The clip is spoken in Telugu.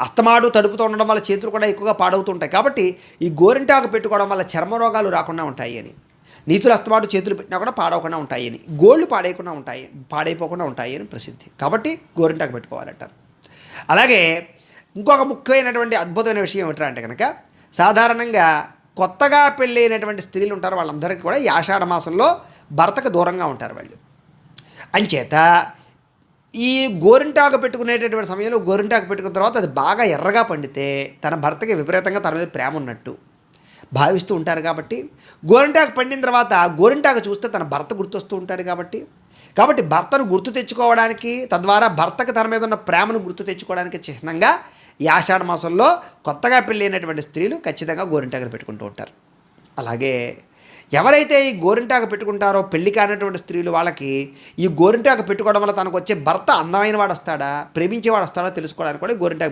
అస్తమాడు తడుపుతూ ఉండడం వల్ల చేతులు కూడా ఎక్కువగా పాడవుతుంటాయి. కాబట్టి ఈ గోరింటాకు పెట్టుకోవడం వల్ల చర్మ రోగాలు రాకుండా ఉంటాయి అని నీతులు అస్తమాటు చేతులు పెట్టినా కూడా పాడవకుండా ఉంటాయి అని గోళ్ళు పాడేయకుండా ఉంటాయి పాడైపోకుండా ఉంటాయి అని ప్రసిద్ధి. కాబట్టి గోరింటాకు పెట్టుకోవాలంటారు. అలాగే ఇంకొక ముఖ్యమైనటువంటి అద్భుతమైన విషయం ఏమిటంటే అంటే కనుక సాధారణంగా కొత్తగా పెళ్ళైనటువంటి స్త్రీలు ఉంటారు వాళ్ళందరికీ కూడా ఈ ఆషాఢ మాసంలో భర్తకు దూరంగా ఉంటారు వాళ్ళు. అంచేత ఈ గోరింటాకు పెట్టుకునేటటువంటి సమయంలో గోరింటాకు పెట్టుకున్న తర్వాత అది బాగా ఎర్రగా పండితే తన భర్తకి విపరీతంగా తన మీద ప్రేమ ఉన్నట్టు భావిస్తూ ఉంటారు కాబట్టి గోరింటాకు పండిన తర్వాత గోరింటాకు చూస్తే తన భర్త గుర్తొస్తూ ఉంటాడు కాబట్టి కాబట్టి భర్తను గుర్తు తెచ్చుకోవడానికి తద్వారా భర్తకు తన మీద ఉన్న ప్రేమను గుర్తు తెచ్చుకోవడానికి చిహ్నంగా ఈ ఆషాఢ మాసంలో కొత్తగా పెళ్ళైనటువంటి స్త్రీలు ఖచ్చితంగా గోరింటాకులు పెట్టుకుంటూ ఉంటారు. అలాగే ఎవరైతే ఈ గోరింటాకు పెట్టుకుంటారో పెళ్ళి కానటువంటి స్త్రీలు వాళ్ళకి ఈ గోరింటాకు పెట్టుకోవడం వల్ల తనకు వచ్చే భర్త అందమైన వాడు వస్తాడా ప్రేమించేవాడు వస్తాడా తెలుసుకోవడానికి కూడా గోరింటాకు